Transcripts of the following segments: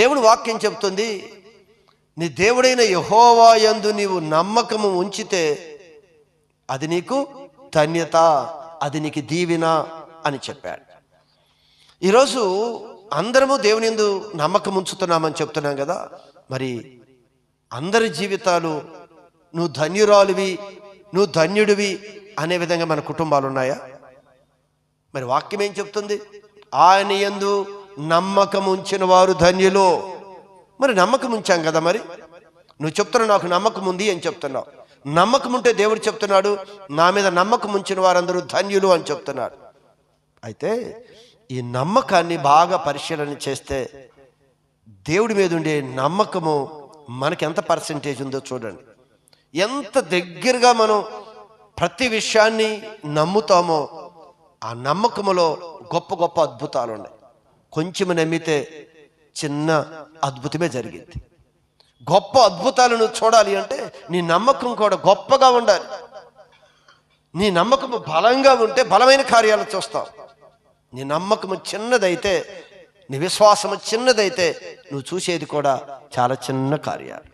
దేవుడు వాక్యం చెబుతుంది నీ దేవుడైన యహోవా యందు నీవు నమ్మకము ఉంచితే అది నీకు ధన్యత అది నీకు దీవెన అని చెప్పాడు. ఈరోజు అందరము దేవుని యందు నమ్మకం ఉంచుతున్నామని చెప్తున్నాం కదా మరి అందరి జీవితాలు నువ్వు ధన్యురాలువి నువ్వు ధన్యుడివి అనే విధంగా మన కుటుంబాలు ఉన్నాయా? మరి వాక్యం ఏం చెప్తుంది? ఆయన యందు నమ్మకం ఉంచిన వారు ధన్యులు. మరి నమ్మకం ఉంచాం కదా మరి? నువ్వు చెప్తున్నావు నాకు నమ్మకం ఉంది అని చెప్తున్నావు. నమ్మకం ఉంటే దేవుడు చెప్తున్నాడు నా మీద నమ్మకం ఉంచిన వారందరూ ధన్యులు అని చెప్తున్నాడు. అయితే ఈ నమ్మకాన్ని బాగా పరిశీలన చేస్తే దేవుడి మీద ఉండే నమ్మకము మనకి ఎంత పర్సంటేజ్ ఉందో చూడండి. ఎంత దగ్గరగా మనం ప్రతి విషయాన్ని నమ్ముతామో ఆ నమ్మకములో గొప్ప గొప్ప అద్భుతాలు ఉన్నాయి కొంచెం నమ్మితే చిన్న అద్భుతమే జరిగింది. గొప్ప అద్భుతాలను చూడాలి అంటే నీ నమ్మకం కూడా గొప్పగా ఉండాలి. నీ నమ్మకం బలంగా ఉంటే బలమైన కార్యాలు చూస్తావు. నీ నమ్మకము చిన్నదైతే నీ విశ్వాసము చిన్నదైతే నువ్వు చూసేది కూడా చాలా చిన్న కార్యాలు.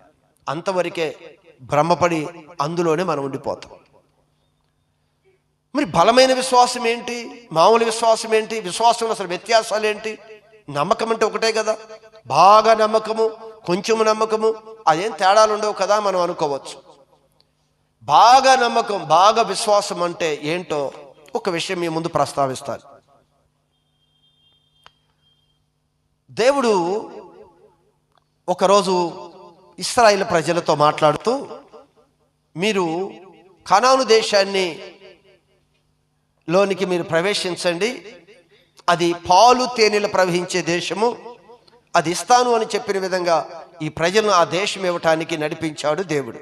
అంతవరకే భ్రమపడి అందులోనే మనం ఉండిపోతాం. మరి బలమైన విశ్వాసం ఏంటి? మామూలు విశ్వాసం ఏంటి? విశ్వాసంలో అసలు వ్యత్యాసాలు ఏంటి? నమ్మకం అంటే ఒకటే కదా. బాగా నమ్మకము కొంచెము నమ్మకము అదేం తేడాలు ఉండవు కదా మనం అనుకోవచ్చు. బాగా నమ్మకం బాగా విశ్వాసం అంటే ఏంటో ఒక విషయం మీ ముందు ప్రస్తావిస్తాను. దేవుడు ఒకరోజు ఇస్రాయిల్ ప్రజలతో మాట్లాడుతూ మీరు కనాను దేశాన్ని లోనికి మీరు ప్రవేశించండి. అది పాలు తేనెలు ప్రవహించే దేశము. అది ఇస్తాను అని చెప్పిన విధంగా ఈ ప్రజలను ఆ దేశం ఇవ్వటానికి నడిపించాడు దేవుడు.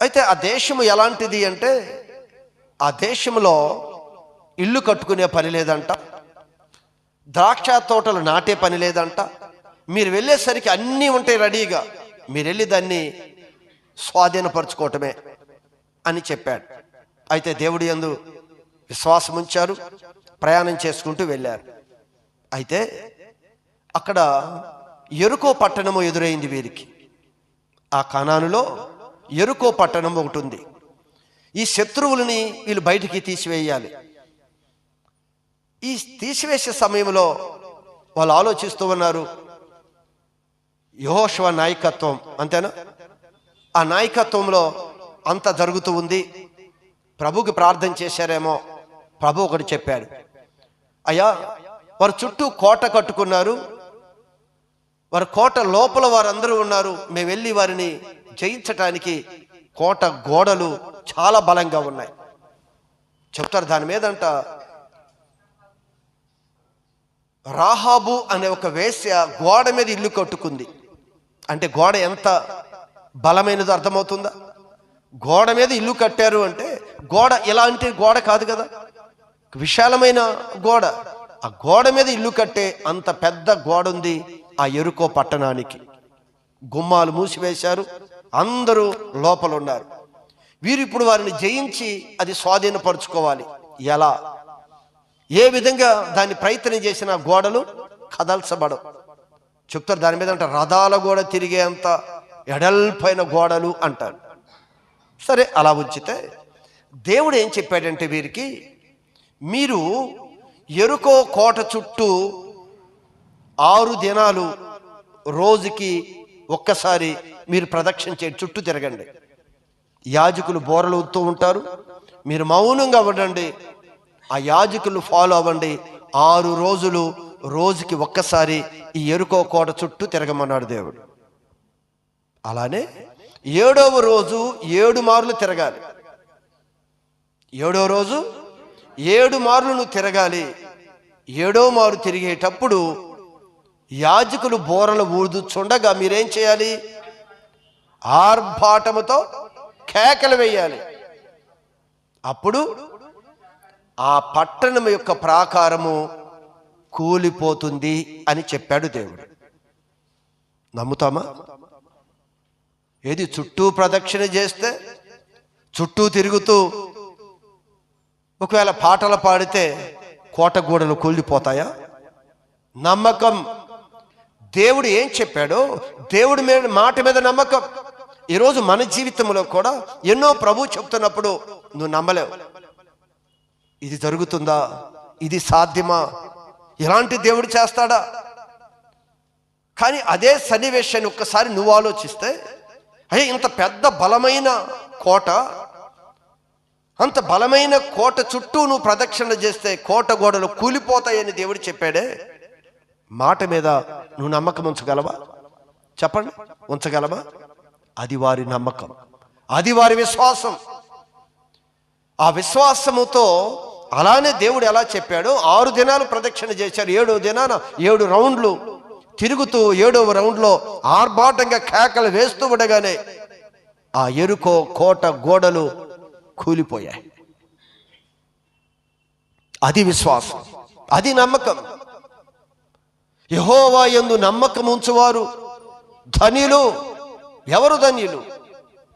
అయితే ఆ దేశము ఎలాంటిది అంటే ఆ దేశంలో ఇల్లు కట్టుకునే పని లేదంట. ద్రాక్ష తోటలు నాటే పని లేదంట. మీరు వెళ్ళేసరికి అన్నీ ఉంటాయి రెడీగా. మీరు వెళ్ళి దాన్ని స్వాధీనపరచుకోవటమే అని చెప్పాడు. అయితే దేవుడి యందు విశ్వాసం ఉంచారు ప్రయాణం చేసుకుంటూ వెళ్ళారు. అయితే అక్కడ ఎరుకో పట్టణము ఎదురైంది వీరికి. ఆ కణానులో ఎరుకో పట్టణం ఒకటి ఉంది. ఈ శత్రువులని వీళ్ళు బయటికి తీసివేయాలి. ఈ తీసివేసే సమయంలో వాళ్ళు ఆలోచిస్తూ ఉన్నారు యహోశవ నాయకత్వం అంతేనా? ఆ నాయకత్వంలో అంత జరుగుతూ ఉంది. ప్రభుకి ప్రార్థన చేశారేమో ప్రభు ఒకటి చెప్పాడు అయ్యా వారు చుట్టూ కోట కట్టుకున్నారు వారి కోట లోపల వారందరూ ఉన్నారు మేము వెళ్ళి వారిని జయించటానికి కోట గోడలు చాలా బలంగా ఉన్నాయి. చెప్తారు దాని మీదంట రాహాబు అనే ఒక వేశ్య గోడ మీద ఇల్లు కట్టుకుంది. అంటే గోడ ఎంత బలమైనదో అర్థమవుతుందా? గోడ మీద ఇల్లు కట్టారు అంటే గోడ ఇలాంటి గోడ కాదు కదా? విశాలమైన గోడ. ఆ గోడ మీద ఇల్లు కట్టే అంత పెద్ద గోడ ఉంది ఆ ఎరుకో పట్టణానికి. గుమ్మాలు మూసివేశారు అందరూ లోపల ఉన్నారు వీరు ఇప్పుడు వారిని జయించి అది స్వాధీనపరుచుకోవాలి. ఎలా? ఏ విధంగా దాన్ని ప్రయత్నం చేసిన గోడలు? కదల్చబడవు. చెప్తారు దాని మీద అంటే రథాల గోడ తిరిగే అంత ఎడల్పైన గోడలు అంటారు. సరే అలా ఉంచితే దేవుడు ఏం చెప్పాడంటే వీరికి మీరు ఎరుకో కోట చుట్టూ ఆరు దినాలు రోజుకి ఒక్కసారి మీరు ప్రదక్షిణ చేయండి చుట్టూ తిరగండి. యాజకులు బోరలు ఊతూ ఉంటారు. మీరు మౌనంగా ఉండండి. ఆ యాజకులు ఫాలో అవ్వండి. ఆరు రోజులు రోజుకి ఒక్కసారి ఈ ఎరుకో కోట చుట్టూ తిరగమన్నాడు దేవుడు. అలానే ఏడవ రోజు ఏడు మార్లు తిరగాలి. ఏడో రోజు ఏడు మార్లు నువ్వు తిరగాలి. ఏడో మారు తిరిగేటప్పుడు యాజకులు బోరలు ఊదుచుండగా మీరేం చేయాలి? ఆర్భాటముతో కేకలు వేయాలి. అప్పుడు ఆ పట్టణం యొక్క ప్రాకారము కూలిపోతుంది అని చెప్పాడు దేవుడు. నమ్ముతామా? ఏది చుట్టూ ప్రదక్షిణ చేస్తే చుట్టూ తిరుగుతూ ఒకవేళ పాటలు పాడితే కోటగూడలు కూలిపోతాయా? నమ్మకం. దేవుడు ఏం చెప్పాడో దేవుడి మీద మాట మీద నమ్మకం. ఈరోజు మన జీవితంలో కూడా ఎన్నో ప్రభు చెప్తున్నప్పుడు నువ్వు నమ్మలేవు. ఇది జరుగుతుందా? ఇది సాధ్యమా? ఇలాంటి దేవుడు చేస్తాడా? కానీ అదే సన్నివేశాన్ని ఒక్కసారి నువ్వు ఆలోచిస్తే అయ్యే ఇంత పెద్ద బలమైన కోట అంత బలమైన కోట చుట్టూ నువ్వు ప్రదక్షిణ చేస్తే కోట గోడలు కూలిపోతాయని దేవుడు చెప్పాడే. మాట మీద నువ్వు నమ్మకం ఉంచగలవా? చెప్పండి ఉంచగలవా? అది వారి నమ్మకం అది వారి విశ్వాసం. ఆ విశ్వాసముతో అలానే దేవుడు ఎలా చెప్పాడో? ఆరు దినాలు ప్రదక్షిణ చేశారు ఏడో దినాన ఏడు రౌండ్లు తిరుగుతూ ఏడవ రౌండ్లో ఆర్భాటంగా కేకలు వేస్తూ ఉండగానే ఆ ఎరుకో కోట గోడలు కూలిపోయాయి. అది విశ్వాసం అది నమ్మకం. యహోవా ఎందు నమ్మకం ఉంచువారు ధనిలు ఎవరు ధన్యులు?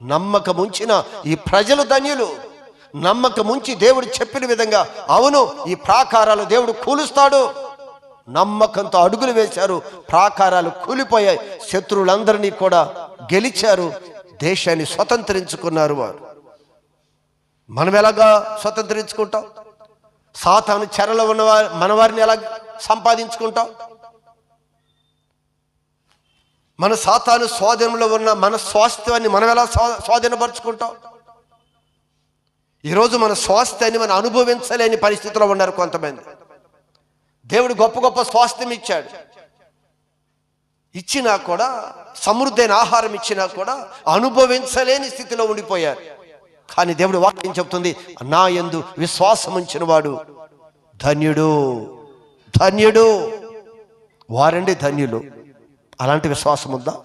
నమ్మకం ఉంచిన ఈ ప్రజలు ధన్యులు. నమ్మకం ఉంచి దేవుడు చెప్పిన విధంగా అవును ఈ ప్రాకారాలు దేవుడు కూలుస్తాడు. నమ్మకంతో అడుగులు వేశారు ప్రాకారాలు కూలిపోయాయి. శత్రువులందరినీ కూడా గెలిచారు దేశాన్ని స్వతంత్రించుకున్నారు వారు. మనం ఎలాగా స్వతంత్రించుకుంటాం? సాతాను చెరలో ఉన్న మన వారిని ఎలా సంపాదించుకుంటాం? మన సాతాను స్వాధీనంలో ఉన్న మన స్వాస్థ్యాన్ని మనం ఎలా స్వా స్వాధీనపరుచుకుంటాం? ఈరోజు మన స్వాస్థ్యాన్ని మనం అనుభవించలేని పరిస్థితిలో ఉన్నారు కొంతమంది. దేవుడు గొప్ప గొప్ప స్వాస్థ్యం ఇచ్చాడు. ఇచ్చినా కూడా సమృద్ధైన ఆహారం ఇచ్చినా కూడా అనుభవించలేని స్థితిలో ఉండిపోయారు. కానీ దేవుడు వాక్యం చెప్తుంది. నా ఎందు విశ్వాసం ఉంచిన వాడు ధన్యుడు. ధన్యుడు. వారండి ధన్యులు. అలాంటి విశ్వాసం ఉందా?